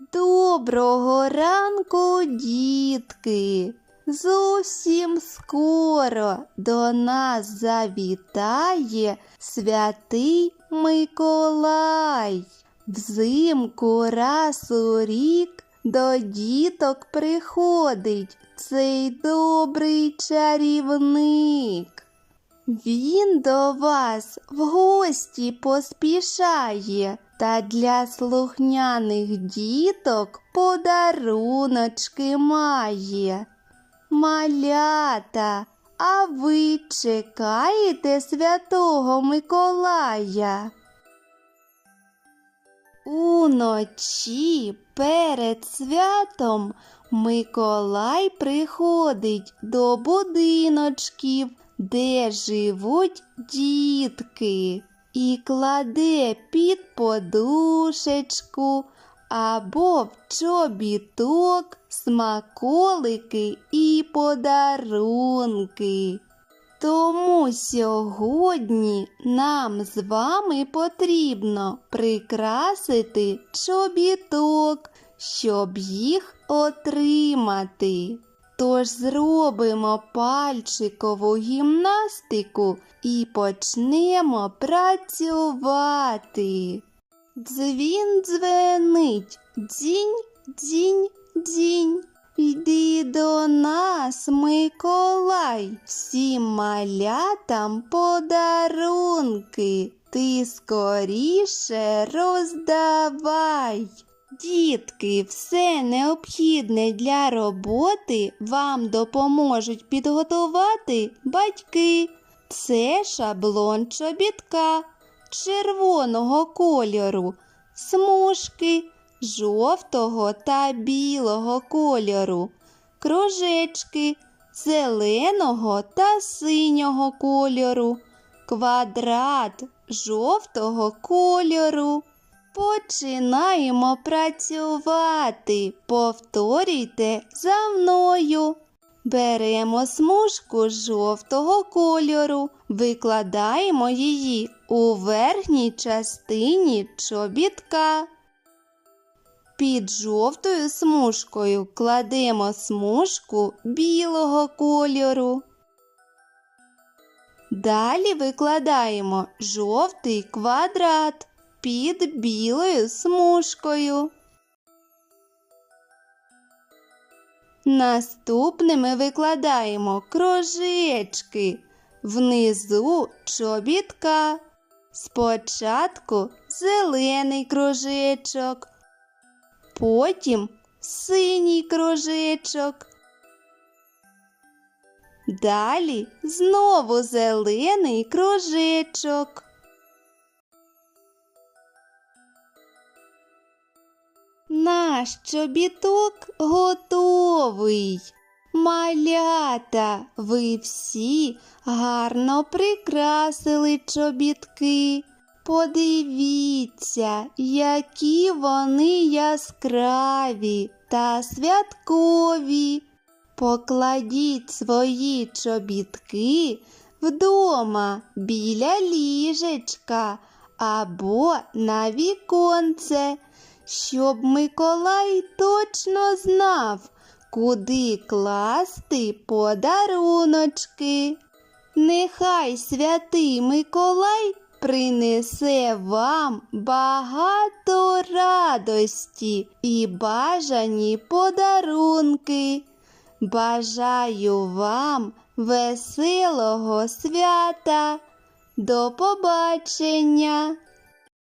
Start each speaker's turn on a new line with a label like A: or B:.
A: Доброго ранку, дітки! Зовсім скоро до нас завітає святий Миколай. Взимку раз у рік до діток приходить цей добрий чарівник. Він до вас в гості поспішає та для слухняних діток подаруночки має. Малята, а ви чекаєте святого Миколая? Уночі перед святом Миколай приходить до будиночків, де живуть дітки, і кладе під подушечку або в чобіток смаколики і подарунки. Тому сьогодні нам з вами потрібно прикрасити чобіток, щоб їх отримати. Тож зробимо пальчикову гімнастику і почнемо працювати. Дзвін дзвенить, дзінь, дзінь, дзінь. Йди до нас, Миколай, всім малятам подарунки. Ти скоріше роздавай. Дітки, все необхідне для роботи вам допоможуть підготувати батьки. Це шаблон чобітка червоного кольору, смужки жовтого та білого кольору, кружечки зеленого та синього кольору, квадрат жовтого кольору. Починаємо працювати. Повторюйте за мною. Беремо смужку жовтого кольору, викладаємо її у верхній частині чобітка. Під жовтою смужкою кладемо смужку білого кольору. Далі викладаємо жовтий квадрат під білою смужкою. Наступними викладаємо кружечки внизу чобітка. Спочатку зелений кружечок, потім синій кружечок. Далі знову зелений кружечок. Наш чобіток готовий. Малята, ви всі гарно прикрасили чобітки. Подивіться, які вони яскраві та святкові. Покладіть свої чобітки вдома біля ліжечка або на віконце, щоб Миколай точно знав, куди класти подаруночки. Нехай святий Миколай принесе вам багато радості і бажані подарунки. Бажаю вам веселого свята. До побачення!